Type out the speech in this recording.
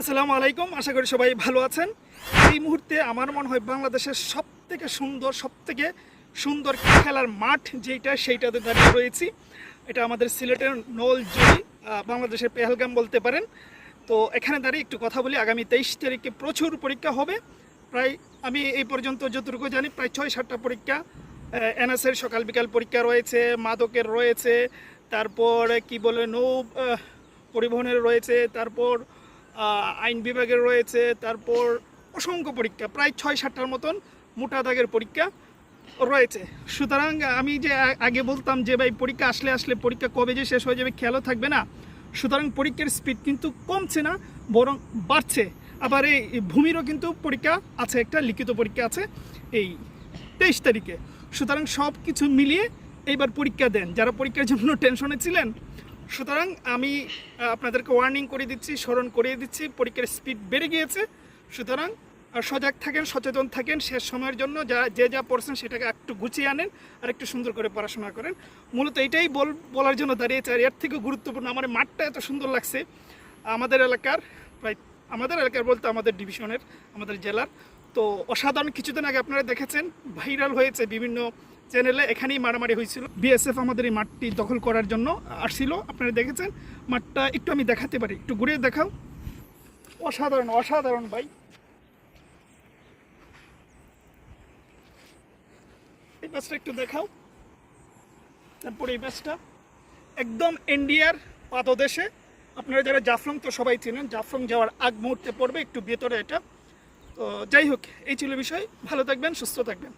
আসসালামু আলাইকুম আশা করি সবাই ভালো আছেন। এই মুহূর্তে আমার মনে হয় বাংলাদেশের সব থেকে সুন্দর সব থেকে সুন্দর খেলার মাঠ যেটা সেইটাতে দাঁড়িয়ে রয়েছি। এটা আমাদের সিলেটের নলজুড়ি আহ, বাংলাদেশের পেহেলগাম বলতে পারেন। তো এখানে দাঁড়িয়ে একটু কথা বলি আগামী তেইশ তারিখে প্রচুর পরীক্ষা হবে। প্রায় আমি এই পর্যন্ত যতটুকু জানি প্রায় ছয় সাতটা পরীক্ষা এনএসের সকাল বিকাল পরীক্ষা রয়েছে মাদকের রয়েছে তারপর কি বলে নৌ পরিবহনের রয়েছে তারপর আইন বিভাগের রয়েছে, তারপর অসংখ্য পরীক্ষা, প্রায় ছয় সাতটার মতন মোটা দাগের পরীক্ষা রয়েছে। সুতরাং আমি যে আগে বলতাম যে ভাই, পরীক্ষা আসলে আসলে পরীক্ষা কবে যে শেষ হয়ে যাবে খেয়ালও থাকবে না। সুতরাং পরীক্ষার স্পিড কিন্তু কমছে না, বরং বাড়ছে। আবার এই ভূমিরও কিন্তু পরীক্ষা আছে, একটা লিখিত পরীক্ষা আছে এই তেইশ তারিখে। সুতরাং সব কিছু মিলিয়ে এইবার পরীক্ষা দেন। যারা পরীক্ষার জন্য টেনশনে ছিলেন সুতরাং আমি আপনাদেরকে ওয়ার্নিং করে দিচ্ছি, স্মরণ করিয়ে দিচ্ছি, পরীক্ষার স্পিড বেড়ে গিয়েছে। সুতরাং সজাগ থাকেন, সচেতন থাকেন, শেষ সময়ের জন্য যা, যে যা পড়ছেন সেটাকে একটু গুছিয়ে আনেন, আর একটু সুন্দর করে পড়াশোনা করেন। মূলত এটাই বল, বলার জন্য দাঁড়িয়েছে, আর এর থেকে গুরুত্বপূর্ণ, আমার মাঠটা এত সুন্দর লাগছে। আমাদের এলাকার, প্রায়, আমাদের এলাকার বলতে আমাদের ডিভিশনের আমাদের জেলার তো অসাধারণ কিছুদিন আগে আপনারা দেখেছেন, ভাইরাল হয়েছে বিভিন্ন চ্যানেলে এখানেই মারামারি হয়েছিল। বিএসএফ আমাদের এই মাঠটি দখল করার জন্য আসছিল। আপনারা দেখেছেন, মাঠটা একটু আমি দেখাতে পারি, একটু ঘুরে দেখাও। অসাধারণ অসাধারণ ভাই। এই বাসটা একটু দেখাও। তারপরে এই বাসটা একদম ইন্ডিয়ার পাদদেশে। আপনারা যারা জাফলং, তো সবাই চিনেন, জাফলং যাওয়ার আগ মুহূর্তে পড়বে, একটু ভেতরে এটা। যাই হোক এই ছিল বিষয়। ভালো থাকবেন সুস্থ থাকবেন।